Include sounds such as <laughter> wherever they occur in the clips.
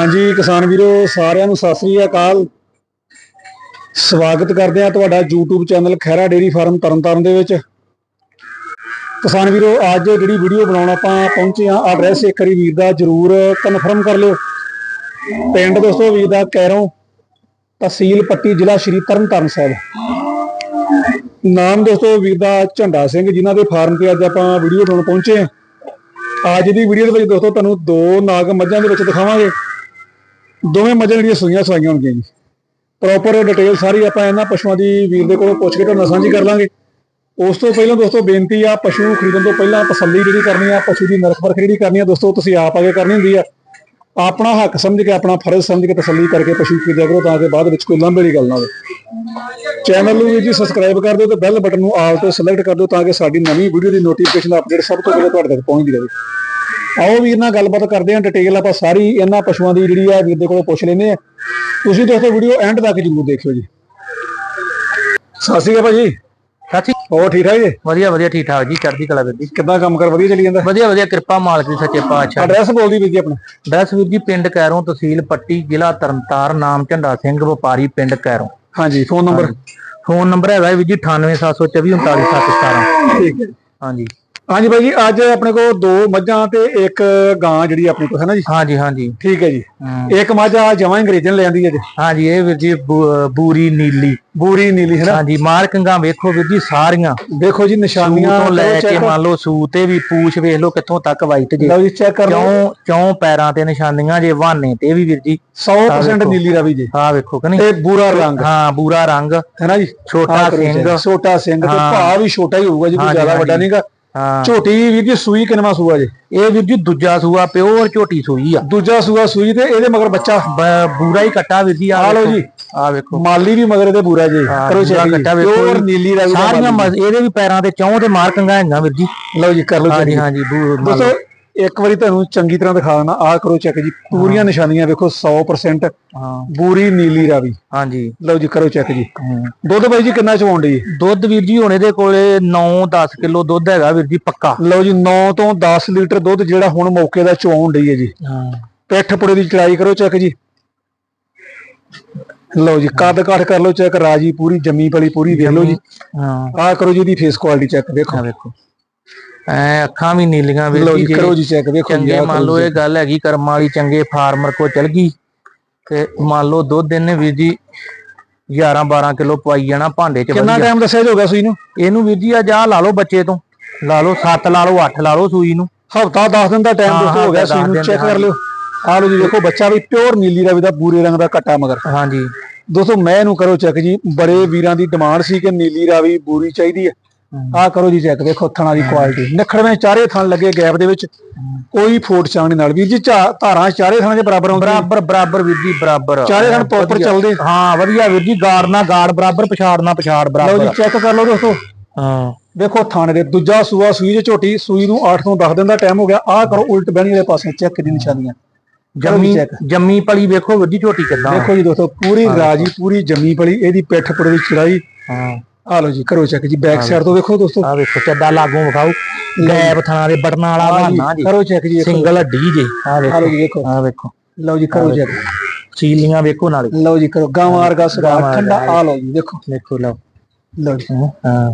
ਹਾਂਜੀ, ਕਿਸਾਨ ਵੀਰੋ, ਸਾਰਿਆਂ ਨੂੰ ਸਤਿ ਸ੍ਰੀ ਅਕਾਲ। ਸਵਾਗਤ ਕਰਦੇ ਆ ਤੁਹਾਡਾ YouTube channel Khaira dairy farm Tarn Taran ਦੇ ਵਿੱਚ। ਕਿਸਾਨ ਵੀਰੋ, ਅੱਜ ਜਿਹੜੀ ਵੀਡੀਓ ਬਣਾਉਣ ਆਪਾਂ ਪਹੁੰਚੇ ਆ ਐਡਰੈਸ ਇੱਕ ਵਾਰੀ ਵੀਰ ਦਾ ਜਰੂਰ ਕਨਫਰਮ ਕਰ ਲਿਓ। ਪਿੰਡ ਦੋਸਤੋ, ਵੀਰ ਦਾ ਕੈਰੋਂ ਤਹਿਸੀਲ ਪੱਟੀ ਜ਼ਿਲ੍ਹਾ ਸ਼੍ਰੀ ਤਰਨਤਾਰਨ ਸਾਹਿਬ। ਨਾਮ ਦੋਸਤੋ, ਵੀਰ ਦਾ ਝੰਡਾ ਸਿੰਘ, ਜਿਨ੍ਹਾਂ ਦੇ ਫਾਰਮ ਤੇ ਅੱਜ ਆਪਾਂ ਵੀਡੀਓ ਬਣਾਉਣ ਪਹੁੰਚੇ ਆ ਅੱਜ ਦੀ ਵੀਡੀਓ ਦੇ ਵਿੱਚ ਦੋਸਤੋ, ਤੁਹਾਨੂੰ ਦੋ ਨਾਗ ਮੱਝਾਂ ਦੇ ਵਿੱਚ ਦਿਖਾਵਾਂਗੇ। ਦੋਵੇਂ ਮੱਝਾਂ ਜਿਹੜੀਆਂ ਸੂਈਆਂ ਸਵਾਈਆਂ ਹੋਣਗੀਆਂ ਜੀ। ਪ੍ਰੋਪਰ ਡਿਟੇਲ ਸਾਰੀ ਆਪਾਂ ਇਹਨਾਂ ਪਸ਼ੂਆਂ ਦੀ ਵੀਰ ਦੇ ਕੋਲੋਂ ਪੁੱਛ ਕੇ ਤੁਹਾਨੂੰ ਸਾਂਝੀ ਕਰ ਲਾਂਗੇ। ਉਸ ਤੋਂ ਪਹਿਲਾਂ ਦੋਸਤੋ ਬੇਨਤੀ ਆ, ਪਸ਼ੂ ਖਰੀਦਣ ਤੋਂ ਪਹਿਲਾਂ ਤਸੱਲੀ ਜਿਹੜੀ ਕਰਨੀ ਆ, ਪਸ਼ੂ ਦੀ ਨਰਖ ਪਰਖ ਜਿਹੜੀ ਕਰਨੀ ਆ, ਦੋਸਤੋ ਤੁਸੀਂ ਆਪ ਆਗੇ ਕਰਨੀ ਹੁੰਦੀ ਆ। ਆਪਣਾ ਹੱਕ ਸਮਝ ਕੇ, ਆਪਣਾ ਫਰਜ਼ ਸਮਝ ਕੇ ਤਸੱਲੀ ਕਰਕੇ ਪਸ਼ੂ ਖਰੀਦਿਆ ਕਰੋ ਤਾਂ ਕਿ ਬਾਅਦ ਵਿੱਚ ਕੋਈ ਲਾਂਭੇ ਵਾਲੀ ਗੱਲ ਨਾ ਹੋਵੇ। ਚੈਨਲ ਨੂੰ ਵੀ ਜੀ ਸਬਸਕ੍ਰਾਈਬ ਕਰ ਦਿਓ ਤੇ ਬੈਲ ਬਟਨ ਨੂੰ ਆਲ ਤੇ ਸਿਲੈਕਟ ਕਰ ਦਿਓ ਤਾਂ ਕਿ ਸਾਡੀ ਨਵੀਂ ਵੀਡੀਓ ਦੀ ਨੋਟੀਫਿਕੇਸ਼ਨ ਅਪਡੇਟ ਸਭ ਤੋਂ ਪਹਿਲਾਂ ਤੁਹਾਡੇ ਤੱਕ ਪਹੁੰਚਦੀ ਰਹੇ। ਆਓ ਵੀਰ ਨਾਲ ਗੱਲਬਾਤ ਕਰਦੇ ਹਾਂ ਡਿਟੇਲ ਆਪਾਂ ਸਾਰੀ ਇਹਨਾਂ ਪਸ਼ੂਆਂ ਦੀ ਜਿਹੜੀ ਆ ਵੀਰ ਦੇ ਕੋਲੋਂ ਪੁੱਛ ਲੈਂਦੇ ਆ ਤੁਸੀਂ ਦੋਸਤੋ ਵੀਡੀਓ ਐਂਡ ਤੱਕ ਜਰੂਰ ਦੇਖਿਓ ਜੀ। ਸਤਿ ਸ਼੍ਰੀ ਅਕਾਲ ਭਾਜੀ। ਸਾਥੀ ਹੋਰ ਠੀਕ ਠਾਕ ਜੀ? ਵਧੀਆ ਵਧੀਆ ਠੀਕ ਠਾਕ ਜੀ ਚੜ੍ਹਦੀ ਕਲਾ ਜੀ। ਕਿੱਦਾਂ ਕੰਮ ਕਰ ਵਧੀਆ ਚੱਲੀ ਜਾਂਦਾ? ਵਧੀਆ ਵਧੀਆ ਕਿਰਪਾ ਮਾਲਕ ਦੀ ਸੱਚੇ ਪਾਤਸ਼ਾਹ ਐਡਰੈਸ ਬੋਲਦੀ ਵੀਰ ਜੀ ਆਪਣਾ। ਦਸ ਵੀਰ ਜੀ ਪਿੰਡ ਕੈਰੋਂ ਤਹਿਸੀਲ ਪੱਟੀ ਜ਼ਿਲ੍ਹਾ ਤਰਨਤਾਰਨ ਨਾਮ ਝੰਡਾ ਸਿੰਘ ਵਪਾਰੀ ਪਿੰਡ ਕੈਰੋਂ। ਹਾਂਜੀ ਫੋਨ ਨੰਬਰ ਫੋਨ ਨੰਬਰ ਹੈਗਾ ਵੀਰ ਜੀ 9872439717 ਠੀਕ ਹੈ। ਹਾਂਜੀ। ਹਾਂਜੀ ਭਾਈ ਜੀ ਅੱਜ ਆਪਣੇ ਕੋਲ ਦੋ ਮੱਝਾਂ ਤੇ ਇੱਕ ਗਾਂ ਜਿਹੜੀ ਆਪਣੇ ਕੋਲ ਹੈ ਨਾ ਜੀ? ਹਾਂਜੀ ਹਾਂਜੀ। ਠੀਕ ਹੈ ਜੀ। ਇੱਕ ਮੱਝ ਆ ਜਮਾਂ ਅੰਗਰੇਜ਼ਨ ਲੈ ਆਂਦੀ ਹੈ ਜੀ। ਹਾਂਜੀ ਇਹ ਵੀਰ ਜੀ ਬੂਰੀ ਨੀਲੀ। ਬੂਰੀ ਨੀਲੀ ਹੈ ਨਾ ਹਾਂਜੀ ਮਾਰਕਿੰਗਾਂ ਵੇਖੋ ਵੀਰ ਜੀ ਸਾਰੀਆਂ। ਦੇਖੋ ਜੀ ਨਿਸ਼ਾਨੀਆਂ ਤੋਂ ਲੈ ਕੇ। ਮੰਨ ਲਓ ਸੂ ਤੇ ਵੀ ਪੂਛ ਵੇਖ ਲਓ ਕਿੱਥੋਂ ਤੱਕ ਵਾਈਟ ਜੇ। ਲਓ ਜੀ ਚੈੱਕ ਕਰ ਲਓ। ਚੌਂ ਚੌਂ ਪੈਰਾਂ ਤੇ ਨਿਸ਼ਾਨੀਆਂ ਜੇ ਵਾਹਨੇ ਤੇ ਵੀ ਵੀਰ ਜੀ। 100% ਨੀਲੀ ਰਾਵੀ ਜੀ। ਆਹ ਵੇਖੋ ਕਿ ਨਹੀਂ? ਤੇ ਬੂਰਾ ਰੰਗ। ਹਾਂ ਬੂਰਾ ਰੰਗ। ਹੈ ਨਾ ਜੀ? ਛੋਟਾ ਸਿੰਘ। ਛੋਟਾ ਸਿੰਘ ਤੇ ਹਾਂ। ਭਾਅ ਵੀ ਛੋਟਾ ਹੀ ਹੋਊਗਾ ਜੀ ਕੋਈ ਜ਼ਿਆਦਾ ਵੱਡਾ। ਨਹੀਂਗਾ ਹਾਂ। ਝੋਟੀ ਵੀਰ ਜੀ ਸੂਈ ਕਿੰਨਵਾ ਸੂਆ ਜੀ? ਇਹ ਵੀਰ ਜੀ ਦੂਜਾ ਸੂਆ ਪਿਓਰ ਝੋਟੀ ਸੂਈ ਆ। ਦੂਜਾ ਸੂਆ ਸੂਈ ਤੇ ਇਹਦੇ ਮਗਰ ਬੱਚਾ ਬੂਰਾ ਹੀ ਕੱਟਾ ਵੀਰ ਜੀ ਆ ਲਓ ਜੀ। ਆ ਵੇਖੋ। ਮਾਲੀ ਵੀ ਮਗਰ ਇਹਦੇ ਬੂਰਾ ਜੀ। ਹਾਂ, ਕਰੋ ਚੈੱਕ ਕੱਟਾ ਜੀ ਵੇਖੋ ਪਿਓਰ ਜੀ। ਨੀਲੀ ਰਾਵੀ ਦਾ ਸਾਰੀਆਂ ਇਹਦੇ ਵੀ ਪੈਰਾਂ ਤੇ ਚੌਂ ਤੇ ਮਾਰਕਿੰਗਾਂ ਹੈਗੀਆਂ ਵੀਰ ਜੀ। ਲਓ ਜੀ ਕਰ ਲਓ। ਹਾਂਜੀ ਬੂ- ਮੰਨ ਦੋਸਤੋ। ਇੱਕ ਵਾਰੀ ਤੁਹਾਨੂੰ ਚੰਗੀ ਤਰ੍ਹਾਂ ਦਿਖਾ ਦੇਣਾ ਆਹ ਕਰੋ ਚੈੱਕ ਜੀ ਪੂਰੀਆਂ ਨਿਸ਼ਾਨੀਆਂ ਵੇਖੋ 100% ਹਾਂ। ਬੂਰੀ ਨੀਲੀ ਰਾਵੀ। ਹਾਂਜੀ। ਲਓ ਜੀ ਕਰੋ ਚੈੱਕ ਜੀ। ਦੁੱਧ ਬਾਈ ਜੀ ਕਿੰਨਾ ਚਵਾਉਣ ਦੀ ਦੁੱਧ ਵੀਰ ਜੀ ਹੁਣ ਇਹਦੇ ਕੋਲੇ 9-10 ਕਿਲੋ ਦੁੱਧ ਹੈਗਾ ਵੀਰ ਜੀ ਪੱਕਾ। ਲਓ ਜੀ 9 ਤੋਂ 10 ਲੀਟਰ ਦੁੱਧ ਜਿਹੜਾ ਹੁਣ ਮੌਕੇ ਦਾ ਚਵਾਉਣ ਡਈ ਹੈ ਜੀ। ਹਾਂ। ਪਿੱਠ ਪੁੜੇ ਦੀ ਚੜਾਈ ਕਰੋ ਚੈੱਕ ਜੀ। ਲਓ ਜੀ ਕੱਦ ਕਾਠ ਕਰ ਲਓ ਚੈੱਕ ਰਾਜੀ ਪੂਰੀ ਜੰਮੀ ਪਲੀ ਪੂਰੀ ਦੇਖ ਲਓ ਜੀ। ਹਾਂ। ਆਹ ਕਰੋ ਜੀ ਦੀ ਫੇਸ ਕੁਆਲਿਟੀ ਚੈੱਕ ਦੇਖੋ ਵੇਖੋ। ਐ ਅੱਖਾਂ ਵੀ ਨੀਲੀਆਂ ਵੀਰ ਲਓ ਜੀ ਜੀ ਕਰੋ ਜੀ ਚੈੱਕ ਵੇਖੋ ਜੀ ਚੰਗੇ ਮੰਨ ਲਓ ਜੀ। ਇਹ ਗੱਲ ਹੈਗੀ ਕਰਮਾਂ ਵਾਲੀ ਚੰਗੇ ਫਾਰਮਰ ਕੋ ਚਲ ਗਈ ਤੇ ਮੰਨ ਲਓ ਦੁੱਧ ਇਹਨੇ ਵੀਰ ਜੀ 11 12 ਕਿਲੋ ਪਵਾਈ ਜਾਣਾ ਭਾਂਡੇ ਚ ਕਿੰਨਾ ਟਾਈਮ ਦੱਸਿਆ ਜੀ ਹੋ ਗਿਆ ਸੂਈ ਨੂੰ? ਇਹਨੂੰ ਵੀਰ ਜੀ ਅੱਜ ਆਹ ਲਾ ਲਓ ਬੱਚੇ ਤੋਂ। ਲਾ ਲਓ 7 ਲਾ ਲਓ 8 ਲਾ ਲਓ ਸੂਈ ਨੂੰ। ਹਫਤਾ 10 ਦਿਨ ਦਾ ਟਾਈਮ ਹਾਂ, ਦੋਸਤੋ ਹੋ ਗਿਆ ਸੂਈ ਨੂੰ ਚੈੱਕ ਕਰ ਲਿਓ। ਆਹ ਲਓ ਜੀ ਦੇਖੋ ਬੱਚਾ ਵੀ ਪਿਓਰ ਨੀਲੀ ਰਾਵੀ ਦਾ ਬੂਰੇ ਰੰਗ ਦਾ ਕੱਟਾ ਮਗਰ। ਹਾਂਜੀ। ਦੋਸਤੋ ਮੈਂ ਇਹਨੂੰ ਕਰੋ ਚੈੱਕ ਜੀ ਬੜੇ ਵੀਰਾਂ ਦੀ ਡਿਮਾਂਡ ਸੀ ਕਿ ਨੀਲੀ ਰਾਵੀ ਬੂਰੀ ਚਾਹੀਦੀ ਹੈ। ਆਹ ਕਰੋ ਜੀ ਚੈੱਕ ਦੇਖੋ ਥਣਾ ਦੀ ਕੁਆਲਿਟੀ ਨਖੜਵੇਂ ਚਾਰੇ ਥਣ ਲੱਗੇ ਗੈਪ ਦੇ ਵਿੱਚ ਕੋਈ ਫੋਟ ਚਾਂਗ ਨਾਲ। ਵੀਰ ਜੀ ਧਾਰਾਂ ਚਾਰੇ ਥਣਾਂ ਦੇ ਬਰਾਬਰ ਆਉਂਦੀਆਂ ਬਰਾਬਰ ਬਰਾਬਰ ਵੀਰ ਜੀ ਬਰਾਬਰ। ਚਾਰੇ ਥਣ ਪ੍ਰੋਪਰ। ਚੱਲਦੇ। ਹਾਂ ਵਧੀਆ ਵੀਰ ਜੀ ਗਾੜ ਨਾ ਗਾੜ ਬਰਾਬਰ ਪਛਾੜ ਨਾ ਪਛਾੜ ਲਓ ਬਰਾਬਰ। ਜੀ ਚੈੱਕ ਕਰ ਲਓ ਦੋਸਤੋ। ਹਾਂ। ਦੇਖੋ ਥਾਣੇ ਦੇ ਦੂਜਾ ਸੂਆ ਸੂਈ ਦੇ ਝੋਟੀ ਸੂਈ ਨੂੰ 8 ਤੋਂ 10 ਦਿਨ ਦਾ ਟਾਈਮ ਹੋ ਗਿਆ। ਆਹ ਕਰੋ ਉਲਟ ਬਹਿਣੀ ਵਾਲੇ ਪਾਸੇ ਚੈੱਕ ਦੀ ਨਿਸ਼ਾਨੀਆਂ। ਜੰਮੀ। ਜੰਮੀ ਪਲੀ ਵੇਖੋ ਜੀ ਝੋਟੀ ਕਿੱਦਾਂ। ਦੇਖੋ ਜੀ ਦੋਸਤੋ ਪੂਰੀ ਰਾਜੀ ਪੂਰੀ ਜੰਮੀ ਪਲੀ। ਇਹਦੀ ਪਿੱਠ ਪੁੜੇ ਦੀ ਚੜਾਈ। ਹਾਂ। ਆ ਲਓ ਜੀ ਕਰੋ ਚੈੱਕ ਜੀ ਬੈਕ ਸਾਈਡ ਤੋਂ ਦੇਖੋ ਦੋਸਤੋ। ਆ ਵੇਖੋ ਚੱਡਾ ਲਾਗੋਂ ਵਿਖਾਓ। ਗੈਪ ਥਣਾ ਦੇ ਬਟਨਾਂ ਵਾਲਾ ਜੀ, ਬਹਾਨਾ ਜੀ। ਕਰੋ ਚੈੱਕ ਜੀ ਦੇਖੋ ਸਿੰਗਲ ਹੱਡੀ ਜੇ। ਆ ਵੇਖੋ ਜੀ ਦੇਖੋ ਆ ਵੇਖੋ। ਲਓ ਜੀ ਕਰੋ ਚੈੱਕ ਸੀਲੀਆਂ ਵੇਖੋ ਨਾਲੇ। ਲਓ ਜੀ ਕਰੋ। ਗਾਵਾਂ ਵਰਗਾ ਸੁਭਾਅ ਗਾਵਾਂ ਠੰਡਾ। ਆ ਲਓ ਜੀ ਦੇਖੋ ਵੇਖੋ ਲਓ। ਲਓ ਜੀ। ਹਾਂ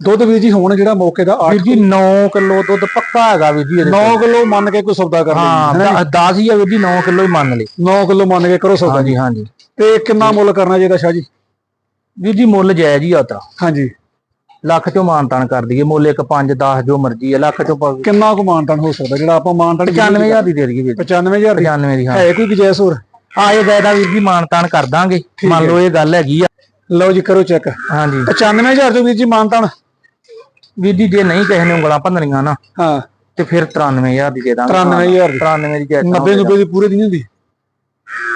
ਦੁੱਧ ਵੀਰ ਜੀ ਹੁਣ ਜਿਹੜਾ ਮੌਕੇ ਦਾ 8 ਵੀਰ ਜੀ 9 ਕਿਲੋ ਦੁੱਧ ਪੱਕਾ ਹੈਗਾ ਵੀਰ ਜੀ ਇਹਦੇ 9 ਕਿਲੋ। ਮੰਨ ਕੇ ਕੋਈ ਸੌਦਾ ਕਰ ਹਾਂ ਲਈ 10 ਹੀ ਆ ਵੀਰ ਜੀ 9 ਕਿਲੋ ਹੀ ਮੰਨ ਲਏ। 9 ਕਿਲੋ ਮੰਨ ਕੇ ਕਰੋ ਸੌਦਾ ਹਾਂਜੀ ਹਾਂਜੀ। ਤੇ ਕਿੰਨਾ ਮੁੱਲ ਕਰਨਾ ਚਾਹੀਦਾ ਸ਼ਾਹ ਜੀ? ਵੀਰ ਜੀ ਮੁੱਲ ਜਾਇਜ਼ ਹੀ ਆ ਤਾਂ। ਹਾਂਜੀ। ਲੱਖ ਚੋਂ ਮਾਨਤਾਨ ਕਰ ਦਈਏ ਮੁੱਲ ਇੱਕ 5 10 ਜੋ ਮਰਜ਼ੀ ਹੈ ਲੱਖ ਚੋਂ ਕਿੰਨਾ ਕੁ ਮਾਨਟਨ ਹੋ ਸਕਦਾ? ਜਿਹੜਾ ਆਪਾਂ ਮਾਨਟਨ 95000 ਦੀ ਦੇ ਦਈਏ ਵੀਰ ਜੀ। 95000 ਦੀ? 95 ਦੀ ਹਾਂ। ਹੈ ਕੋਈ ਗੁੰਜਾਇਸ਼ ਹੋਰ? ਆਏ ਗਏ ਦਾ ਵੀਰ ਜੀ ਮਾਨਤਾਨ ਕਰ ਦਾਂਗੇ। ਮੰਨ ਲਓ ਇਹ ਗੱਲ ਹੈਗੀ ਆ। ਲਓ ਜੀ ਕਰੋ ਚੈੱਕ। ਹਾਂਜੀ। 95000 ਤੋਂ ਵੀਰ ਜੀ ਮਾਨਟਨ ਵੀਰ ਜੀ ਜੇ ਨਹੀਂ ਕਿਸੇ ਨੇ ਉਂਗਲਾਂ ਭੰਨਣੀਆਂ ਨਾ ਹਾਂ। ਤੇ ਫਿਰ 93000 ਦੀ ਦੇ ਦਾਂਗੇ। 93000 ਦੀ। 93 ਦੀ ਜੈਸਾ 90 90 ਦੀ ਪੂਰੇ ਦੀ ਨਹੀਂ ਹੁੰਦੀ?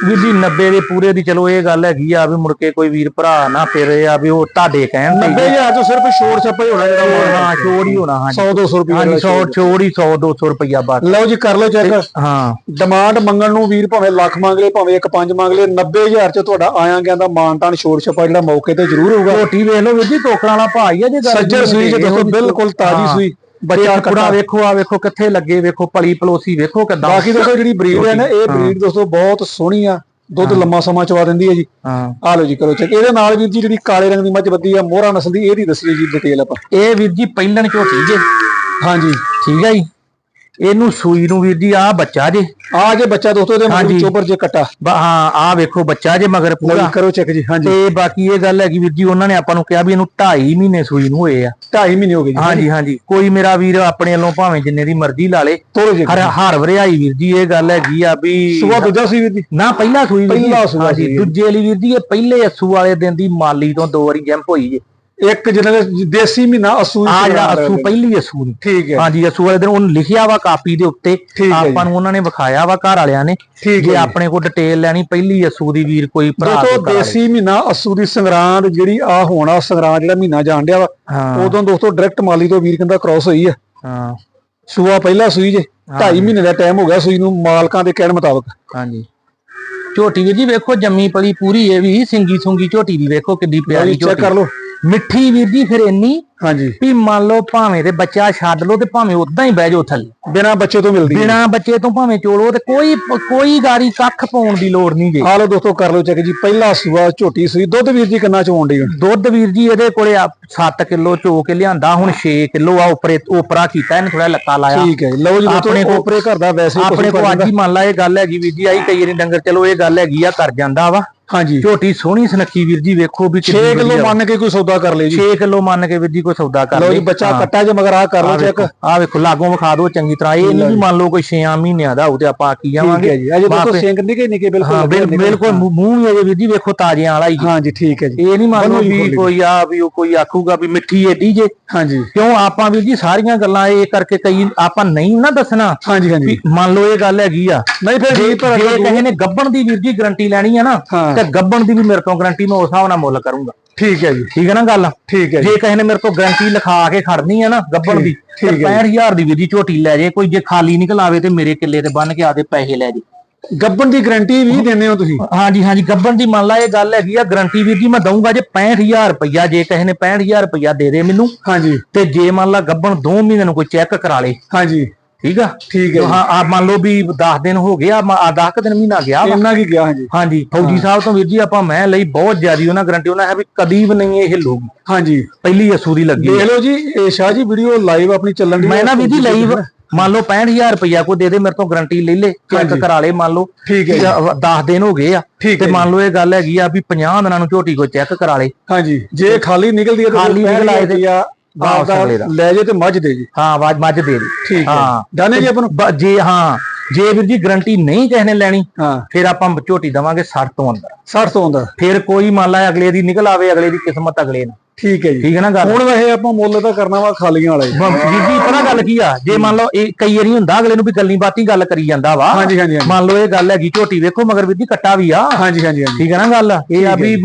ਵੀਰ ਜੀ 90 ਦੇ ਪੂਰੇ ਦੀ ਚਲੋ ਇਹ ਗੱਲ ਹੈਗੀ ਆ ਵੀ ਮੁੜ ਕੇ ਕੋਈ ਵੀਰ ਭਰਾ ਨਾ ਫਿਰ ਆ ਵੀ ਉਹ ਤੁਹਾਡੇ ਕਹਿਣ ਤੇ 90000 ਤੋਂ ਸਿਰਫ ਛੋੜ ਛੱਪਾ ਹੀ ਹੋਣਾ ਜਿਹੜਾ ਹਾਂ। ਛੋੜ ਹੀ ਹੋਣਾ ਹਾਂਜੀ। 100 200 ਰੁਪਏ ਹਾਂਜੀ 100 ਛੋੜ ਹੀ 100 200 ਰੁਪਇਆ ਬਸ ਲਓ ਜੀ ਕਰ ਲਓ ਚੈੱਕ ਹਾਂ। ਡਿਮਾਂਡ ਮੰਗਣ ਨੂੰ ਵੀਰ ਭਾਵੇਂ ਲੱਖ ਮੰਗ ਲੇ ਭਾਵੇਂ ਇੱਕ ਪੰਜ ਮੰਗ ਲੇ 90000 ਚ ਤੁਹਾਡਾ ਆਇਆ ਗਿਆ ਦਾ ਮਾਨਤਾਨ ਛੋੜ ਛੱਪਾ ਜਿਹੜਾ ਮੌਕੇ ਤੇ ਜ਼ਰੂਰ ਹੋਊਗਾ। ਝੋਟੀ ਵੇਖ ਲਓ ਵੀਰ ਜੀ ਟੋਕਰਾਂ ਵਾਲਾ ਹੀ ਆ ਜੇ ਸੱਜਰ ਸੂਈ ਚ ਦੋਸਤੋ ਬਿਲਕੁਲ ਤਾਜ਼ੀ ਸੂਈ। ਬੱਚਾ ਕੁੜਾ ਵੇਖੋ ਆ ਵੇਖੋ ਕਿੱਥੇ ਲੱਗੇ ਵੇਖੋ ਪਲੀ ਪਲੋਸੀ ਵੇਖੋ ਕਿਦਾਂ। ਬਾਕੀ ਦੋਸਤੋ ਜਿਹੜੀ ਬਰੀਡ ਹੈ ਨਾ ਇਹ ਬਰੀਡ ਦੋਸਤੋ ਬਹੁਤ ਸੋਹਣੀ ਆ। ਦੁੱਧ ਲੰਮਾ ਸਮਾਂ ਚਵਾ ਦਿੰਦੀ ਹੈ ਜੀ। ਹਾਂ। ਆ ਲਓ ਜੀ ਕਰੋ ਚੈੱਕ ਇਹਦੇ ਨਾਲ ਵੀਰ ਜੀ ਜਿਹੜੀ ਕਾਲੇ ਰੰਗ ਦੀ ਮੱਝ ਬੱਦੀ ਆ ਮੋਹਰਾ ਨਸਲ ਦੀ ਇਹਦੀ ਦੱਸੀਏ ਜੀ ਡਿਟੇਲ ਆਪਾਂ। ਇਹ ਵੀਰ ਜੀ ਪਹਿਲਣ ਝੋਟੀ ਜੇ ਹਾਂਜੀ। ਠੀਕ ਹੈ ਜੀ। ਇਹਨੂੰ ਸੂਈ ਨੂੰ ਵੀਰ ਜੀ ਆ ਬੱਚਾ ਜੇ। ਆ ਜੇ ਬੱਚਾ ਦੋਸਤੋ ਇਹਦੇ ਮਗਰ ਹਾਂਜੀ। ਚੋਬਰ ਜੇ ਕੱਟਾ। ਬ- ਹਾਂ ਆ ਵੇਖੋ ਬੱਚਾ ਜੇ ਮਗਰ ਪੂਰਾ। ਕਰੋ ਚੈੱਕ ਜੀ ਹਾਂਜੀ। ਤੇ ਬਾਕੀ ਇਹ ਗੱਲ ਹੈਗੀ ਵੀਰ ਜੀ ਉਹਨਾਂ ਨੇ ਆਪਾਂ ਨੂੰ ਕਿਹਾ ਵੀ ਇਹਨੂੰ 2.5 ਮਹੀਨੇ ਸੂਈ ਨੂੰ ਹੋਏ ਆ। 2.5 ਮਹੀਨੇ ਹੋ ਗਏ ਜੀ ਹਾਂਜੀ। ਹਾਂਜੀ ਕੋਈ ਮੇਰਾ ਵੀਰ ਆਪਣੇ ਵੱਲੋਂ ਭਾਵੇਂ ਜਿੰਨੇ ਦੀ ਮਰਜ਼ੀ ਲਾ ਲੇ। ਤੋੜੋ ਜੀ ਹਰ ਹਰ ਵਰਿਆਈ ਵੀਰ ਜੀ ਇਹ ਗੱਲ ਹੈਗੀ ਆ ਵੀ ਸੁਬਾ ਦੂਜਾ ਸੀ ਵੀਰ ਜੀ। ਨਾ ਪਹਿਲਾ ਸੂਈ ਵੀਰ ਜੀ। ਪਹਿਲਾ ਸੂਆ ਹਾਂਜੀ, ਸੀ। ਦੂਜੇ ਲਈ ਵੀਰ ਜੀ ਇਹ ਪਹਿਲੇ ਅਸੂ ਵਾਲੇ ਦਿਨ ਦੀ ਮਾਲੀ ਤੋਂ ਦੋ ਵਾਰੀ ਜੰਪ ਹੋਈ ਜੇ। ਇੱਕ ਜਿਹਨਾਂ ਦੇ ਦੇਸੀ ਮਹੀਨਾ ਅਸੂ ਆ ਜਿਹੜਾ ਅਸੂ ਪਹਿਲੀ ਅਸੂ ਦੀ ਠੀਕ ਹੈ। ਹਾਂਜੀ ਅਸੂ ਵਾਲੇ ਦਿਨ ਉਹਨੂੰ ਲਿਖਿਆ ਵਾ ਕਾਪੀ ਦੇ ਉੱਤੇ। ਆਪਾਂ ਨੂੰ ਉਹਨਾਂ ਨੇ ਵਿਖਾਇਆ ਵਾ ਘਰ ਵਾਲਿਆਂ ਨੇ। ਜੇ ਆਪਣੇ ਕੋਲ ਡਿਟੇਲ ਲੈਣੀ ਪਹਿਲੀ ਅਸੂ ਦੀ ਵੀਰ ਕੋਈ ਭਰਾ ਦੋਸਤੋ। ਦੇਸੀ ਮਹੀਨਾ ਅਸੂ ਦੀ ਸੰਗਰਾਂਦ ਜਿਹੜੀ ਆ ਹੋਣਾ ਸੰਗਰਾਂਦ ਜਿਹੜਾ ਮਹੀਨਾ ਜਾਣ ਡਿਆ ਵਾ ਉਦੋਂ ਦੋਸਤੋ ਡਾਇਰੈਕਟ ਮਾਲੀ ਤੋਂ ਵੀਰ ਕਹਿੰਦਾ ਕ੍ਰਾਸ ਹੋਈ ਆ। ਹਾਂ। ਸੂਆ ਪਹਿਲਾ ਸੂਈ ਜੇ 2.5 ਮਹੀਨੇ ਦਾ ਟਾਈਮ ਹੋ ਗਿਆ ਸੂਈ ਨੂੰ ਮਾਲਕਾਂ ਦੇ ਕਹਿਣ ਮੁਤਾਬਕ। ਹਾਂਜੀ। ਝੋਟੀ ਵੀਰ ਜੀ ਵੇਖੋ ਜੰਮੀ ਪਲੀ ਪੂਰੀ ਇਹ ਵੀ ਸਿੰਗੀ ਸੁੰਗੀ ਝੋਟੀ ਦੀ ਵੇਖੋ ਕਿੱਡੀ ਪਿਆਰੀ ਚੈੱਕ ਝੋਟੀ। ਕਰ ਲਓ। ਮਿੱਠੀ ਵੀਰ ਜੀ ਫਿਰ ਇੰਨੀ ਹਾਂਜੀ। ਵੀ ਮੰਨ ਲਓ ਭਾਵੇਂ ਤੇ ਬੱਚਾ ਛੱਡ ਲਓ ਤੇ ਭਾਵੇਂ ਉਦਾਂ ਹੀ ਬਹਿ ਜਾਓ ਥੱਲੇ। ਬਿਨਾ ਬੱਚੇ ਤੋਂ ਮਿਲਦੀ ਬਿਨਾ ਬੱਚੇ ਤੋਂ ਭਾਵੇਂ ਚੋਲੋ ਤੇ ਕੋਈ ਕੋਈ ਗਾੜੀ ਕੱਖ ਪਾਉਣ ਦੀ ਲੋੜ ਨਹੀਂ ਆ ਲਓ ਦੋਸਤੋ ਕਰ ਲਓ ਚੈੱਕ ਜੀ ਪਹਿਲਾ ਸੂਆ ਝੋਟੀ ਸੂਈ ਦੁੱਧ ਵੀਰ ਜੀ ਕਿੰਨਾ ਚੋਣ ਹੁਣ? ਦੁੱਧ ਵੀਰ ਜੀ ਇਹਦੇ ਕੋਲੇ 7 ਕਿਲੋ ਚੋ ਕੇ ਲਿਆਂਦਾ ਹੁਣ 6 ਕਿਲੋ ਆ ਉੱਪਰੇ ਉਪਰਾ ਕੀਤਾ ਇਹਨੇ ਥੋੜਾ ਲੱਕਾ ਲਾਇਆ। ਠੀਕ ਹੈ। ਲਓ ਜੀ ਆਪਣੇ ਉਪਰੇ ਘਰ ਦਾ ਵੈਸੇ ਆਪਣੇ ਕੋ ਅੱਜ ਹੀ ਮੰਨ ਲਾ ਇਹ ਗੱਲ ਹੈਗੀ ਵੀਰ ਜੀ ਆਈ ਕਈ ਵਾਰੀ ਡੰਗਰ ਚਲੋ ਇਹ ਗੱਲ ਹੈਗੀ ਆ ਕਰ ਜਾਂਦਾ ਵਾ। ਹਾਂਜੀ। ਝੋਟੀ ਸੋਹਣੀ ਸੁਨੱਖੀ ਵੀਰ ਜੀ ਵੇਖੋ ਵੀ 6 ਕਿਲੋ ਮੰਨ ਕੇ ਕੋਈ ਸੌਦਾ ਕਰ ਲਿਓ ਜੀ। 6 ਕਿਲੋ ਮੰਨ ਕੇ ਵੀਰ ਜੀ ਕੋਈ ਸੌਦਾ ਕਰ ਲਓ ਲਈ ਜੀ ਬੱਚਾ ਕੱਟਾ ਜੇ ਮਗਰ ਆ ਕਰ ਲਓ ਚੈੱਕ। ਆ ਵੇਖੋ ਲਾਗੋਂ ਵਿਖਾ ਦਿਓ ਚੰਗੀ ਤਰ੍ਹਾਂ। ਇਹ ਨਹੀਂ ਵੀ ਮੰਨ ਲਓ ਕੋਈ 6 ਮਹੀਨਿਆਂ ਦਾ ਹੋਊ ਤੇ ਆਪਾਂ ਆਕੀ ਠੀਕ ਜਾਵਾਂਗੇ ਹੈ ਜੀ। ਅਜੇ ਵਾਪਸ- ਸਿੰਕ ਨਿੱਕੇ ਨਿੱਕੇ ਬਿਲਕੁਲ। ਬਿਲਕੁਲ ਮੂੰਹ ਵੀ ਅਜੇ ਵੀਰ ਜੀ ਵੇਖੋ ਤਾਜ਼ਿਆਂ ਵਾਲਾ ਹੀ। ਹਾਂਜੀ ਠੀਕ ਹੈ ਜੀ। ਇਹ ਨਹੀਂ ਮੰਨ ਲਓ ਵੀ। ਕੋਈ ਆ ਵੀ ਉਹ ਕੋਈ ਆਖੂਗਾ ਵੀ ਮਿੱਠੀ ਏਡੀ ਜੇ। ਹਾਂਜੀ। ਕਿਉਂ? ਆਪਾਂ ਵੀਰ ਜੀ ਸਾਰੀਆਂ ਗੱਲਾਂ ਇਹ ਕਰਕੇ ਕਈ ਆਪਾਂ ਨਹੀਂ ਨਾ ਦੱਸਣਾ। ਹਾਂਜੀ ਹਾਂਜੀ। ਵੀ ਮੰਨ ਲਓ ਇਹ ਗੱਲ ਹੈਗੀ ਆ। ਨਹੀਂ ਫਿਰ ਜੇ ਜੀ ਪਰ ਜੇ ਕਿਸੇ ਨੇ ਗੱਬਣ ਦੀ ਵੀਰ ਜੀ ਗਰੰਟੀ ਲੈਣੀ ਆ ਨਾ। ਤੇ ਗੱਬਣ ਦੀ ਵੀ ਮੇਰੇ ਤੋਂ ਗਰੰਟੀ ਮੈਂ ਉਸ ਹਿਸਾਬ ਨਾਲ ਮੁੱਲ ਕਰੂੰਗਾ। ਠੀਕ ਹੈ ਜੀ। ਠੀਕ ਹੈ ਨਾ ਗੱਲ? ਠੀਕ ਹੈ ਜੀ। ਕਿਸੇ ਨੇ ਮੇਰੇ ਤੋਂ ਗਰੰਟੀ ਲਿਖਾ ਕੇ ਖੜਨੀ ਆ ਨਾ ਗੱਬਣ ਦੀ ਤੇ ਠੀਕ ਹੈ 65000 ਦੀ ਵੀਰ ਜੀ ਝੋਟੀ ਲੈ ਜੇ ਕੋਈ ਜੇ ਖਾਲੀ ਨਿਕਲ ਆਵੇ ਤੇ ਮੇਰੇ ਕਿੱਲੇ ਤੇ ਬੰਨ ਕੇ ਆਦੇ ਪੈਸੇ ਲੈ ਜੇ। ਗੱਬਣ ਦੀ ਗਾਰੰਟੀ ਵੀ ਦਿੰਦੇ ਹੋ ਤੁਸੀਂ? ਹਾਂਜੀ ਹਾਂਜੀ ਗੱਬਣ ਦੀ ਮੰਨ ਲਾ ਇਹ ਗੱਲ ਹੈਗੀ ਆ ਗਰੰਟੀ ਵੀਰ ਜੀ ਮੈਂ ਦਊਂਗਾ ਜੇ 65000 ਰੁਪਇਆ ਜੇ ਕਿਸੇ ਨੇ 65000 ਰੁਪਇਆ ਦੇ ਦੇ ਮੈਨੂੰ ਹਾਂਜੀ। ਤੇ ਜੇ ਮੰਨ ਲਾ ਗੱਬਣ 2 ਮਹੀਨੇ ਨੂੰ ਕੋਈ ਚੈੱਕ ਕਰਾ ਲੇ। ਹਾਂਜੀ। ਠੀਕ ਆ? ਠੀਕ ਹੈ ਹਾਂ ਆ ਮੰਨ ਲਓ ਵੀ 10 ਦਿਨ ਹੋ ਗਏ ਆ 10 ਦਿਨ ਮਹੀਨਾ ਗਿਆ ਇੰਨਾ ਕੀ ਗਿਆ ਹਾਂਜੀ। ਹਾਂਜੀ ਫੌਜੀ ਸਾਹਿਬ ਤੋਂ ਵੀਰ ਜੀ ਆਪਾਂ ਮੈਂ ਲਈ ਬਹੁਤ ਜ਼ਿਆਦੀ ਉਹਨਾਂ ਗਰੰਟੀ ਉਹਨਾਂ ਹੈ ਵੀ ਕਦੀ ਵੀ ਨਹੀਂ ਇਹ ਹਿੱਲੂਗੀ ਹਾਂਜੀ। ਪਹਿਲੀ ਅਸੂ ਦੀ ਲੱਗੀ। ਦੇਖ ਲਓ ਜੀ ਇਹ ਸ਼ਾਹ ਜੀ ਵੀਡੀਓ ਲਾਈਵ ਆਪਣੀ ਚੱਲਣ ਦੀ ਮੈਂ ਨਾ ਵੀਰ ਜੀ ਲਈ ਮੰਨ ਲਓ 65000 ਰੁਪਇਆ ਕੋ ਦੇ ਦੇ ਮੇਰੇ ਤੋਂ ਗਰੰਟੀ ਲੈ ਲੈ ਚੈੱਕ ਕਰਾ ਲੇ ਮੰਨ ਲਓ ਠੀਕ ਹੈ ਜੀ 10 ਦਿਨ ਹੋ ਗਏ ਆ ਤੇ ਮੰਨ ਲਓ ਇਹ ਗੱਲ ਹੈਗੀ ਆ ਵੀ 50 ਦਿਨਾਂ ਨੂੰ ਝੋਟੀ ਕੋ ਚੈੱਕ ਕਰਾ ਲੇ ਹਾਂਜੀ। ਜੇ ਖਾਲੀ ਨਿਕਲਦੀ ਹੈ ਤਾਂ ਖਾਲੀ ਨਿਕਲ ਆਏ ਤੇ ਆ ਵਾਪਸ। ਲੈ ਜੇ ਤੇ ਮੱਝ ਦੇ ਜੀ। ਹਾਂ ਆਵਾਜ਼ ਮੱਝ ਦੇ ਦੇ ਠੀਕ ਹੈ। ਹਾਂ। ਦਾਨੇ ਜੀ ਆਪਾਂ ਨੂੰ? ਜੇ ਹਾਂ। ਜੇ ਵੀਰ ਜੀ ਗਰੰਟੀ ਨਹੀਂ ਕਿਸੇ ਨੇ ਲੈਣੀ ਫਿਰ ਆਪਾਂ ਝੋਟੀ ਦਵਾਂਗੇ 60 ਤੋਂ ਅੰਦਰ। 60 ਤੋਂ ਆਉਂਦਾ ਫਿਰ ਕੋਈ ਮੰਨ ਲਾ ਅਗਲੇ ਦੀ ਨਿਕਲ ਆਵੇ ਅਗਲੇ ਦੀ ਕਿਸਮਤ ਅਗਲੇ ਨਾਲ। ਠੀਕ ਹੈ ਜੀ। ਠੀਕ ਹੈ ਨਾ ਗੱਲ? ਹੁਣ ਵੈਸੇ ਆਪਾਂ ਮੁੱਲ ਤਾਂ ਕਰਨਾ ਵਾ ਖਾਲੀਆਂ ਵਾਲਾ ਜੀ ਪਤਾ ਗੱਲ ਕੀ ਆ? ਜੇ ਮੰਨ ਲਓ ਇਹ ਕਈ ਵਾਰੀ ਹੁੰਦਾ ਅਗਲੇ ਨੂੰ ਵੀ ਗੱਲੀ ਬਾਤੀ ਗੱਲ ਕਰੀ ਜਾਂਦਾ ਵਾ। ਹਾਂਜੀ ਹਾਂਜੀ ਮੰਨ ਲਓ ਇਹ ਗੱਲ ਹੈਗੀ ਝੋਟੀ ਵੇਖੋ ਮਗਰ ਵੀਰ ਜੀ ਕੱਟਾ ਵੀ ਆ। ਹਾਂਜੀ ਹਾਂਜੀ ਹਾਂਜੀ। ਠੀਕ ਹੈ ਨਾ ਗੱਲ? ਇਹ ਆ ਵੀ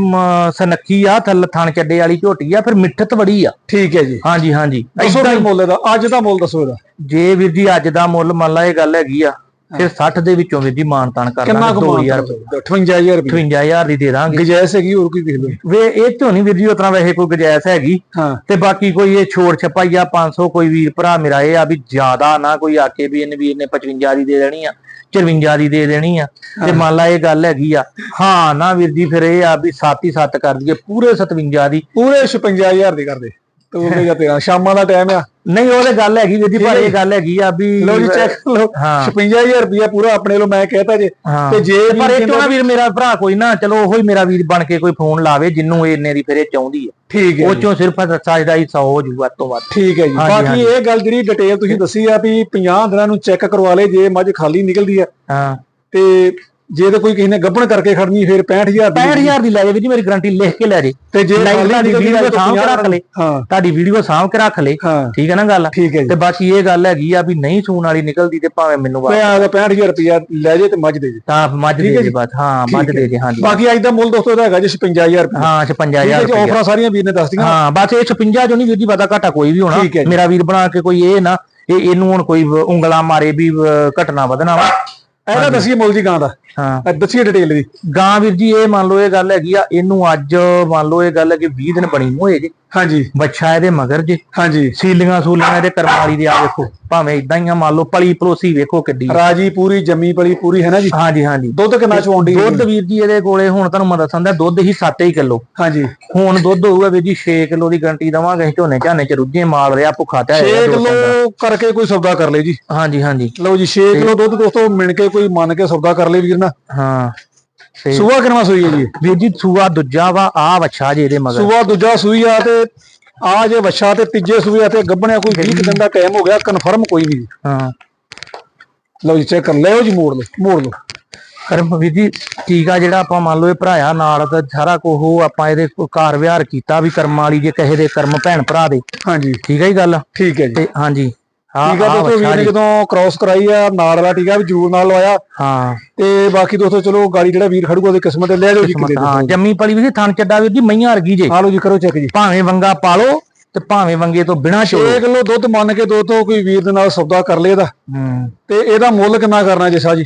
ਸਨੱਖੀ ਆ ਥੱਲ ਥਣ ਚੱਡੇ ਵਾਲੀ ਝੋਟੀ ਆ ਫਿਰ ਮਿੱਠਤ ਬੜੀ ਆ। ਠੀਕ ਹੈ ਜੀ। ਹਾਂਜੀ ਹਾਂਜੀ। ਫਿਰ ਹੀ ਮੁੱਲ ਦਾ ਅੱਜ ਦਾ ਮੁੱਲ ਦੱਸੋ ਇਹਦਾ। ਜੇ ਵੀਰ ਜੀ ਅੱਜ ਦਾ ਮੁੱਲ ਮੰਨ ਲਾ ਇਹ ਗੱਲ ਹੈਗੀ ਆ ਫਿਰ 60 ਦੇ ਵਿੱਚੋਂ ਵੀਰ ਜੀ ਮਾਨ ਤਾਨ ਕਰ ਕਿੰਨਾ ਕੁ 2000 58000 ਰੁਪਏ। 58000 ਦੀ ਦੇ ਦਾਂਗੇ। ਗਜੈਸ ਹੈਗੀ ਹੋਰ ਕੋਈ ਦੇਖ ਲਓ। ਵੇ ਇਹ ਤੋਂ ਨਹੀਂ ਵੀਰ ਜੀ ਉਤਰਾ ਵੈਸੇ ਕੋਈ ਗੁੰਜਾਇਸ਼ ਹੈਗੀ। ਤੇ ਬਾਕੀ ਕੋਈ ਇਹ ਛੋੜ ਛਪਾਈ ਆ 500 ਕੋਈ ਵੀਰ ਭਰਾ ਮੇਰਾ ਇਹ ਆ ਵੀ ਜ਼ਿਆਦਾ ਨਾ ਕੋਈ ਆਕੇ ਵੀ ਇਹਨੇ ਵੀ ਇਹਨੇ 55 ਦੀ ਦੇ ਦੇਣੀ ਆ 54 ਦੀ ਦੇ ਦੇਣੀ ਆ। ਤੇ ਮੰਨ ਲਾ ਇਹ ਗੱਲ ਹੈਗੀ ਆ ਹਾਂ ਨਾ ਵੀਰ ਜੀ ਫਿਰ ਇਹ ਆ ਵੀ 7 ਹੀ 7 ਕਰ ਦਈਏ ਪੂਰੇ 57 ਦੀ। ਪੂਰੇ 56000 ਦੇ ਕਰਦੇ ਤੇ ਉਹ ਜਾਂ ਤੇਰਾ ਸ਼ਾਮਾਂ ਦਾ ਟਾਈਮ ਆ। ਨਹੀਂ ਉਹਦੇ ਗੱਲ ਹੈਗੀ ਵੀਰ ਜੀ ਪਰ ਇਹ ਗੱਲ ਹੈਗੀ ਆ ਵੀ ਲਓ ਜੀ ਚੈੱਕ ਹਾਂ। 56000 ਰੁਪਇਆ ਪੂਰਾ ਆਪਣੇ ਲੋ ਮੈਂ ਕਹਿਤਾ ਜੇ। ਹਾਂ। ਤੇ ਜੇ ਪਰ ਇਹ ਚੋਂ ਨਾ ਵੀਰ ਮੇਰਾ ਭਰਾ ਕੋਈ ਨਾ ਚਲੋ ਉਹੀ ਮੇਰਾ ਵੀਰ ਬਣ ਕੇ ਕੋਈ ਫੋਨ ਲਾਵੇ ਜਿੰਨੂੰ ਇਹ ਇੰਨੇ ਦੀ ਫਿਰ ਚਾਹੁੰਦੀ ਆ। ਠੀਕ ਹੈ ਉਹ ਚੋਂ ਸਿਰਫ ਸਾਜਦਾ ਹੀ 100 ਹੋ ਜੂ ਵੱਧ ਤੋਂ ਵੱਧ। ਠੀਕ ਹੈ ਜੀ। ਬਾਕੀ। ਇਹ ਗੱਲ ਜਿਹੜੀ ਡਿਟੇਲ ਤੁਸੀਂ ਦੱਸੀ ਆ ਵੀ 50 ਦਿਨਾਂ ਨੂੰ ਚੈੱਕ ਕਰਵਾ ਲੇ ਜੇ ਮੱਝ ਖਾਲੀ ਨਿਕਲਦੀ ਆ। ਹਾਂ। ਤੇ ਜੇ ਤਾਂ ਕੋਈ ਕਿਸੇ ਨੇ ਗੱਭਣ ਕਰਕੇ ਖੜਨੀ ਫਿਰ 65000 ਦੀ 65000 ਦੀ ਲੈ ਜੇ ਵੀਰ ਜੀ ਮੇਰੀ ਗਾਰੰਟੀ ਲਿਖ ਕੇ ਲੈ ਜੇ ਤੇ ਜੇ ਤੁਹਾਡੀ ਵੀਡੀਓ ਸਾਂਭ ਕੇ 50 ਰੱਖ ਲੈ ਤੁਹਾਡੀ ਵੀਡੀਓ ਸਾਂਭ ਕੇ ਰੱਖ ਲੈ ਠੀਕ ਹੈ ਨਾ ਗੱਲ? ਜੀ। ਤੇ ਬਾਕੀ ਇਹ ਗੱਲ ਹੈਗੀ ਆ ਵੀ ਨਹੀਂ ਸੂਣ ਵਾਲੀ ਨਿਕਲਦੀ ਤੇ ਭਾਵੇਂ ਮੈਨੂੰ ਵਾ ਮੈਂ ਆ 65000 ਰੁਪਇਆ ਲੈ ਜੇ ਤੇ ਮੱਝ ਦੇ ਜੇ। ਤਾਂ ਮੱਝ ਦੇ ਦੇ ਬਸ ਹਾਂ ਮੱਝ ਦੇ ਦੇ ਹਾਂਜੀ। ਬਾਕੀ ਅੱਜ ਦਾ ਮੁੱਲ ਦੋਸਤੋ ਇਹਦਾ ਹੈਗਾ ਜੀ 55000 ਰੁਪਇਆ। ਹਾਂ ਠੀਕ 55000 ਹੈ ਜੀ ਰੁਪਏ ਆਫਰਾਂ ਸਾਰੀਆਂ ਵੀਰ ਨੇ ਦੱਸ ਦਿੱਤੀਆਂ ਹਾਂ ਬਸ ਇਹ 56 ਚੋਂ ਨਹੀਂ ਵੀਰ ਜੀ ਵਾਦਾ ਘਾਟਾ ਕੋਈ ਵੀ ਹੋਣਾ। ਜੀ। ਮੇਰਾ ਵੀਰ ਬਣਾ ਕੇ ਕੋਈ ਇਹ ਨਾ ਇਹ ਇਹਨੂੰ ਹੁਣ ਕੋਈ ਉਂਗਲਾਂ ਮਾਰੇ ਵ- ਘਟਨਾ ਵਧਣਾ ਵਾ। ਇਹਦਾ ਦੱਸੀਏ ਮੁੱਲ ਜੀ ਗਾਂ ਦਾ। ਹਾਂ। ਇਹ ਦੱਸੀਏ ਡਿਟੇਲ ਦੀ। ਗਾਂ ਵੀਰ ਜੀ ਇਹ ਮੰਨ ਲਓ ਇਹ ਗੱਲ ਹੈਗੀ ਆ ਇਹਨੂੰ ਅੱਜ ਮੰਨ ਲਓ ਇਹ ਗੱਲ ਹੈ ਕਿ 20 ਦਿਨ ਬਣੀ ਨੂੰ ਹੋਏ ਜੇ ਹਾਂਜੀ। ਬੱਚਾ ਇਹਦੇ ਮਗਰ ਜੇ। ਹਾਂਜੀ। ਸੀਲੀਆਂ ਸੂਲੀਆਂ ਇਹਦੇ ਕਰਮ ਵਾਲੀ ਦੇ ਆ ਵੇਖੋ। ਭਾਵੇਂ ਇਦਾਂ ਹੀ ਆ ਮੰਨ ਲਓ ਪਲੀ ਪਲੋਸੀ ਵੇਖੋ ਕਿੱਡੀ ਰਾਜੀ ਪੂਰੀ ਜੰਮੀ ਪਲੀ ਪੂਰੀ ਹੈ ਨਾ ਜੀ? ਹਾਂਜੀ ਹਾਂਜੀ। ਦੁੱਧ ਕਿੰਨਾ ਚਵਾਉਂਦੀ ਦੁੱਧ ਵੀਰ ਜੀ ਇਹਦੇ ਕੋਲੇ ਹੁਣ ਤੁਹਾਨੂੰ ਮੈਂ ਦੱਸਾਂ ਦਾ ਦੁੱਧ ਹੀ 7 ਹੀ ਕਿਲੋ। ਹਾਂਜੀ। ਹੁਣ ਦੁੱਧ ਹੋਊਗਾ ਵੀਰ ਜੀ 6 ਕਿਲੋ ਦੀ ਗਰੰਟੀ ਦਵਾਂਗੇ ਝੋਨੇ ਝਾਨੇ ਚ ਰੁੱਝੇ ਮਾਲ ਰਿਹਾ ਭੁੱਖਾ ਤੇ 6 ਕਿਲੋ ਕਰਕੇ ਕੋਈ ਸੌਦਾ ਕਰ ਲੇ ਜੀ। ਹਾਂਜੀ ਹਾਂਜੀ। ਲਓ ਜੀ 6 ਕਿਲੋ ਦੁੱਧ ਦੋਸਤੋ ਮਿਣ ਕੇ ਕੋਈ ਮੰਨ ਕੇ ਸੌਦਾ ਕਰ ਲੇ ਵੀਰ ਨਾ। ਹਾਂ। ਸੂਆ ਕਿੰਨਾ ਸੂਈ ਹੈ ਜੀ? ਵੀਰ ਜੀ ਸੂਆ ਦੂਜਾ ਵਾ ਆ ਵੱਛਾ ਜੇ ਇਹਦੇ ਮਗਰ। ਸੂਆ ਦੂਜਾ ਸੂਈ ਆ ਤੇ ਆ ਜੇ ਵੱਛਾ ਤੇ ਤੀਜੇ ਸੂਏ ਆ ਤੇ ਗੱਭਣਿਆ ਕੋਈ 20 ਕੁ ਦਿਨ ਦਾ ਟਾਈਮ ਹੋ ਗਿਆ ਕਨਫਰਮ ਕੋਈ ਨਹੀਂ ਹਾਂ। ਲਓ ਜੀ ਚੈੱਕ ਕਰ ਲਿਓ ਜੀ ਮੋੜ ਲਓ ਮੋੜ ਲਓ। ਕਰਮ ਵੀਰ ਜੀ ਠੀਕ ਆ ਜਿਹੜਾ ਆਪਾਂ ਮੰਨ ਲਓ ਇਹ ਭਰਾਇਆ ਨਾਲ ਤਾਂ ਸਾਰਾ ਕੁਝ ਉਹ ਆਪਾਂ ਇਹਦੇ ਕੋ- ਕਾਰ ਵਿਹਾਰ ਕੀਤਾ ਵੀ ਕਰਮ ਵਾਲੀ ਜੇ ਕਹੇ ਦੇ ਕਰਮ ਭੈਣ ਭਰਾ ਦੇ। ਹਾਂਜੀ। ਠੀਕ ਹੈ ਜੀ ਗੱਲ? ਠੀਕ ਹੈ ਜੀ। ਤੇ ਹਾਂਜੀ। ਹਾਂ ਠੀਕ ਆ ਦੋਸਤੋ ਵੀਰ ਨੇ ਜਦੋਂ ਕ੍ਰਾਸ ਕਰਾਈ ਆ ਨਾਲ ਵਾਲਾ ਟੀਕਾ ਵੀ ਜਰੂਰ ਨਾਲ ਲਵਾਇਆ। ਹਾਂ। ਤੇ ਬਾਕੀ ਦੋਸਤੋ ਚਲੋ ਗਾੜੀ ਜਿਹੜਾ ਵੀਰ ਖੜੂਗਾ ਉਹਦੀ ਕਿਸਮਤ ਤੇ ਲੈ ਜਾਓ ਜੀ ਕਿਤੇ ਹਾਂ ਜੰਮੀ ਪਲੀ ਵੀ ਥਣ ਚੱਡਾ ਵੀਰ ਜੀ ਮਈਆਂ ਵਰਗੀ ਜੇ। ਆ ਲਓ ਜੀ ਕਰੋ ਚੈੱਕ ਜੀ। ਭਾਵੇਂ ਵੰਗਾ ਪਾਲੋ ਤੇ ਭਾਵੇਂ ਵੰਗੇ ਤੋਂ ਬਿਨਾ 6 ਚੋਲੋ ਕਿਲੋ ਦੁੱਧ ਮੰਨ ਕੇ ਦੋਸਤੋ ਕੋਈ ਵੀਰ ਦੇ ਨਾਲ ਸੌਦਾ ਕਰ ਲੇ ਇਹਦਾ। ਹੂੰ। ਤੇ ਇਹਦਾ ਮੁੱਲ ਕਿੰਨਾ ਕਰਨਾ ਜੀ ਜੀ?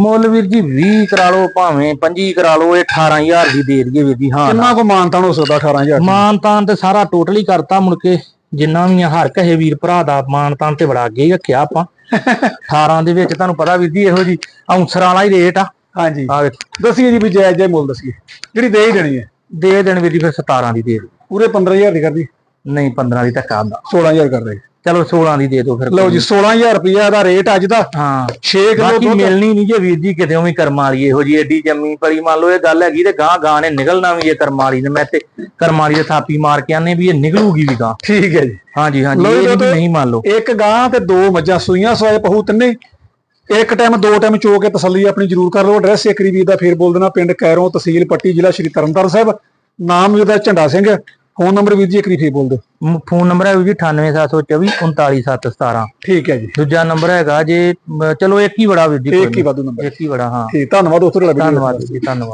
ਮੁੱਲ ਵੀਰ ਜੀ 20 ਕਰਾ ਲਓ ਭਾਵੇਂ 25 ਕਰਾ ਲਓ ਇਹ 18000 ਦੀ ਦੇ ਦਈਏ ਵੀਰ ਜੀ ਹਾਂ ਕਿੰਨਾ ਕੋ ਮਾਨਤਾਨ ਹੋ ਸਕਦਾ 18000 ਮਾਨ ਤਾਨ ਤੇ ਸਾਰਾ ਟੋਟਲੀ ਕਰਤਾ ਮੁੜ ਕੇ। ਜਿੰਨਾ ਵੀ ਆ ਹਰ ਕਹੇ ਵੀਰ ਭਰਾ ਦਾ ਮਾਨ ਤਾਨ ਤੇ ਬੜਾ ਅੱਗੇ ਹੀ ਰੱਖਿਆ ਆਪਾਂ। <laughs> 18 ਦੇ ਵਿੱਚ ਤੁਹਾਨੂੰ ਪਤਾ ਵੀਰ ਜੀ ਇਹੋ ਜੀ ਔਂਸਰ ਵਾਲਾ ਹੀ ਰੇਟ ਆ। ਹਾਂਜੀ। ਆ ਦੱਸੀਏ ਜੀ ਵੀ ਜਾਇਜ਼ ਜਾਇਜ਼ ਮੁੱਲ ਦੱਸੀਏ ਜਿਹੜੀ ਦੇ ਹੀ ਦੇਣੀ ਹੈ। ਦੇ ਦੇਣ ਵੀਰ ਜੀ ਫਿਰ 17 ਦੀ ਦੇ। ਪੂਰੇ 15000 ਦੀ ਕਰਦੀ। ਨਹੀਂ 15 ਦੀ ਧੱਕਾ ਦਾ 16000 ਕਰ ਦੇ ਚਲੋ 16 ਦੀ ਦੇ ਦਿਓ ਫਿਰ ਲਓ ਜੀ 16000 ਰੁਪਇਆ ਦਾ ਰੇਟ ਅੱਜ ਦਾ। ਹਾਂ। 6 ਕਿਲੋ ਦੁੱਧ ਮਿਲਣੀ ਨਹੀਂ ਜੇ ਵੀਰ ਜੀ ਕਿਤੇ ਵੀ ਕਰਮ ਵਾਲੀ ਇਹੋ ਜੀ ਐਡੀ ਜੰਮੀ ਪਲੀ ਮੰਨ ਲਓ ਇਹ ਗੱਲ ਹੈਗੀ ਤੇ ਗਾਂ ਗਾਂ ਨੇ ਨਿਕਲਣਾ ਵੀ ਇਹ ਕਰਮ ਵਾਲੀ ਨੇ। ਮੈਂ ਤੇ ਕਰਮ ਵਾਲੀ ਦੇ ਥਾਪੀ ਮਾਰ ਕੇ ਆਨੇ ਵੀ ਇਹ ਨਿਕਲੂਗੀ ਵੀ ਗਾਂ ਠੀਕ ਹੈ ਜੀ। ਇਹ ਜੀ ਨੀ ਵੀ ਦੋਸਤੋ, ਨਹੀਂ ਮੰਨ ਲਓ। ਇੱਕ ਗਾਂ ਤੇ ਦੋ ਮੱਝਾਂ ਸੂਈਆਂ ਸਵਾਏ ਪਹੂ ਤਿੰਨੇ। ਇੱਕ ਟਾਈਮ ਦੋ ਟਾਈਮ ਚੋ ਕੇ ਤਸੱਲੀ ਆਪਣੀ ਜ਼ਰੂਰ ਕਰ ਲਓ। ਐਡਰੈਸ ਏਕਰੀ ਵੀਰ ਦਾ ਫੇਰ ਬੋਲ ਦੇਣਾ ਪਿੰਡ ਕੈਰੋਂ ਤਹਿਸੀਲ ਪੱਟੀ ਜ਼ਿਲ੍ਹਾ ਸ਼੍ਰੀ ਤਰਨਤਾਰਨ ਸਾਹਿਬ। ਨਾਮ ਵੀਰ ਦਾ ਝੰਡਾ ਸਿੰਘ। ਫੋਨ ਨੰਬਰ ਵੀਰ ਜੀ ਏਕਰੀ ਫੇਰ ਬੋਲ ਦਿਓ। ਮ- ਫੋਨ ਨੰਬਰ ਹੈ ਵੀਰ ਜੀ 98724 39717 ਠੀਕ ਹੈ ਜੀ। ਦੂਜਾ ਨੰਬਰ ਹੈਗਾ ਜੇ ਮ, ਚਲੋ ਇੱਕ ਹੀ ਬੜਾ ਵੀਰ ਜੀ ਇੱਕ ਹੀ ਵਾਧੂ ਨੰਬਰ। ਇੱਕ ਹੀ ਬੜਾ ਹਾਂ। ਠੀਕ ਧੰਨਵਾਦ ਦੋਸਤੋ ਤੁਹਾਡਾ ਵੀਡੀਓ ਧੰਨਵਾਦ ਜੀ ਧੰਨਵਾਦ।